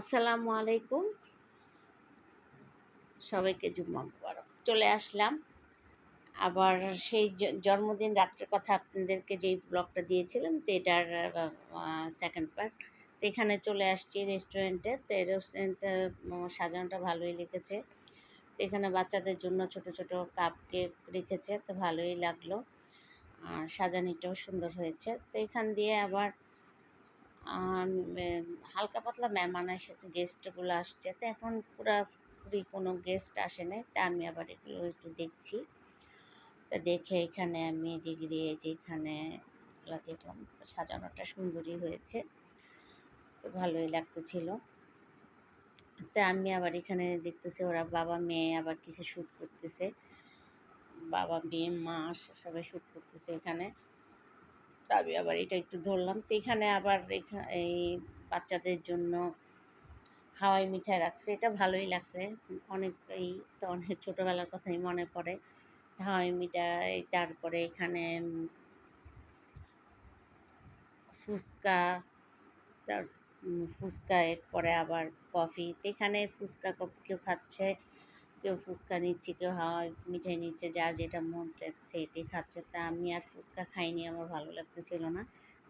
আসসালামু আলাইকুম। সবাইকে জুম্মা মুবারক। চলে আসলাম। আবার সেই জন্মদিন রাত্রের কথা আপনাদেরকে যেই ব্লগটা দিয়েছিলাম, তো এটার সেকেন্ড পার্ট তো এখানে চলে আসছি রেস্টুরেন্টে তো এই রেস্টুরেন্টটা সাজানোটা ভালোই লেগেছে। তো এখানে বাচ্চাদের জন্য ছোট ছোট কাপ কেক রেখেছে, তো ভালোই লাগল। আর সাজানিটাও সুন্দর হয়েছে। তো এখান দিয়ে আবার হালকা পাতলা মেহমান এসেছে গেস্টগুলো আসছে। তো এখন পুরাপুরি কোনো গেস্ট আসে নাই, তা আমি আবার এগুলো একটু দেখছি। তা দেখে এখানে আমি এদিক দিয়ে যে এখানে দেখলাম, সাজানোটা সুন্দরই হয়েছে। তো ভালোই লাগতেছিল। তো আমি আবার এখানে দেখতেছি ওরা বাবা, মেয়ে আবার কিছু শ্যুট করতেছে। বাবা, মেয়ে, মা, সবাই শ্যুট করতেছে এখানে। আমি আবার এটা একটু ধরলাম। তো এখানে আবার এই বাচ্চাদের জন্য হাওয়াই মিঠাই রাখছে। এটা ভালোই লাগছে। অনেক এই তো অনেক ছোটোবেলার কথাই মনে পড়ে। হাওয়াই মিঠাই, তারপরে এখানে ফুচকা, তার ফুচকা, এরপরে আবার কফি। এখানে ফুচকা কফি কেউ খাচ্ছে। কেউ ফুচকা নিচ্ছে, কেউ হাওয়াই মিঠাই নিচ্ছে, যার যেটা মন চাচ্ছে এটাই খাচ্ছে। তা আমি আর ফুচকা খাইনি, আমার ভালো লাগতেছিল না।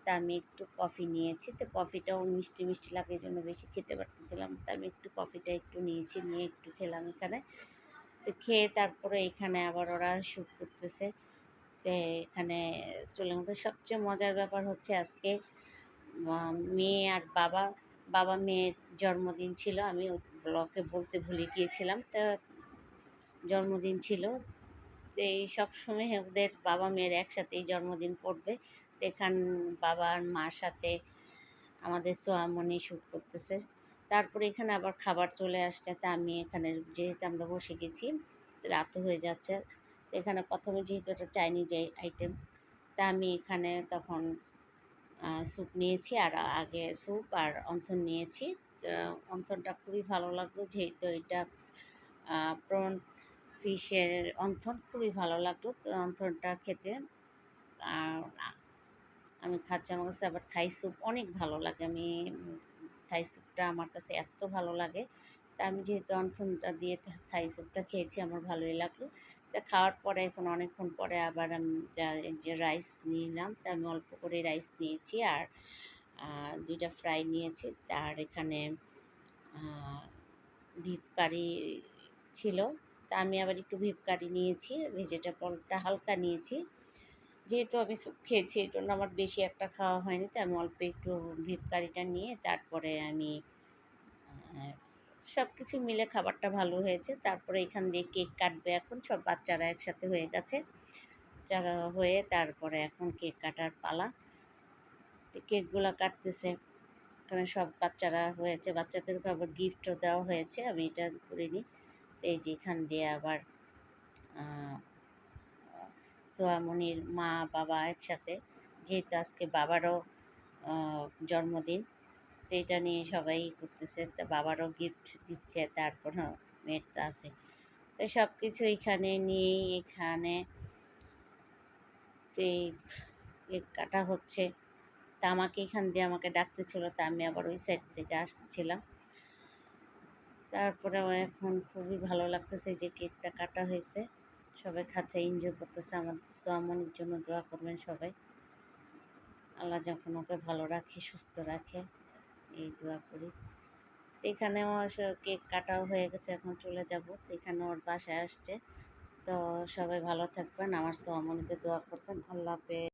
তা আমি একটু কফি নিয়েছি। তো কফিটাও মিষ্টি মিষ্টি লাগে জন্য বেশি খেতে পারতেছিলাম। তা আমি একটু কফিটা একটু নিয়েছি, নিয়ে একটু খেলাম এখানে। তো খেয়ে তারপরে এখানে আবার ওরা শ্যুট করতেছে। তো এখানে চলে মতো সবচেয়ে মজার ব্যাপার হচ্ছে আজকে মেয়ে আর বাবা বাবা মেয়ের জন্মদিন ছিল। আমি ব্লকে বলতে ভুলে গিয়েছিলাম। তো জন্মদিন ছিল। এই সবসময় ওদের বাবা মেয়ের একসাথেই জন্মদিন পড়বে। তো এখান বাবা আর মার সাথে আমাদের সোয়ামনি শ্যুট করতেছে। তারপরে এখানে আবার খাবার চলে আসছে। তা আমি এখানে যেহেতু আমরা বসে গেছি রাতও হয়ে যাচ্ছে। তো এখানে প্রথমে যেহেতু এটা চাইনিজ আইটেম, তা আমি এখানে তখন স্যুপ নিয়েছি আর আগে স্যুপ আর অন্থন নিয়েছি। অন্থনটা খুবই ভালো লাগল যেহেতু এটা প্রন ফিশের অন্থন খুবই ভালো লাগল তো অন্থনটা খেতে। আর আমি খাচ্ছি, আমার কাছে আবার থাই স্যুপ অনেক ভালো লাগে। আমি, থাই স্যুপটা আমার কাছে এত ভালো লাগে। তা আমি যেহেতু অন্থনটা দিয়ে থাই স্যুপটা খেয়েছি, আমার ভালোই লাগল। তা খাওয়ার পরে এখন অনেকক্ষণ পরে আবার আমি যা- যে রাইস নিলাম, তা আমি অল্প করে রাইস নিয়েছি আর দুইটা ফ্রাই নিয়েছি। তার এখানে বিফ কারি ছিল। তা আমি আবার একটু বিফ কারি নিয়েছি, ভেজিটেবলটা হালকা নিয়েছি। যেহেতু আমি খেয়েছি, এই জন্য আমার বেশি একটা খাওয়া হয়নি তো আমি অল্প একটু ভিপ কারিটা নিয়ে তারপরে আমি সব কিছু মিলে খাবারটা ভালো হয়েছে। তারপরে এখান দিয়ে কেক কাটবে এখন, সব বাচ্চারা একসাথে হয়ে গেছে। যারা হয়ে তারপরে এখন কেক কাটার পালা। কেকগুলো কাটতেছে। এখানে সব বাচ্চারা হয়েছে, বাচ্চাদেরকে আবার গিফটও দেওয়া হয়েছে, আমি এটা করিনি এই যে এখান দিয়ে আবার সোয়ামনির মা, বাবা একসাথে, যেহেতু আজকে বাবারও জন্মদিন, তো এটা নিয়ে সবাই করতেছে তা বাবারও গিফট দিচ্ছে তারপর মেয়ের তো আছে। তো সব কিছু এখানে নিয়েই, এখানে তো এই কাটা হচ্ছে। তা আমাকে এখান দিয়ে আমাকে ডাকতেছিল, তা আমি আবার ওই সাইড থেকে আসতেছিলাম তারপরে আমার এখন খুবই ভালো লাগতেছে যে কেকটা কাটা হয়েছে। সবাই খাচ্ছে এনজয় করতেছে। আমার সোয়ামনির জন্য দোয়া করবেন সবাই। আল্লাহ যখন ওকে ভালো রাখে, সুস্থ রাখে, এই দোয়া করি। তো এখানে আমার কেক কাটাও হয়ে গেছে, এখন চলে যাব। এখানে ওর বাসায় আসছে। তো সবাই ভালো থাকবেন। আমার সোয়ামনিকে দোয়া করবেন। আল্লাহ হাফেজ।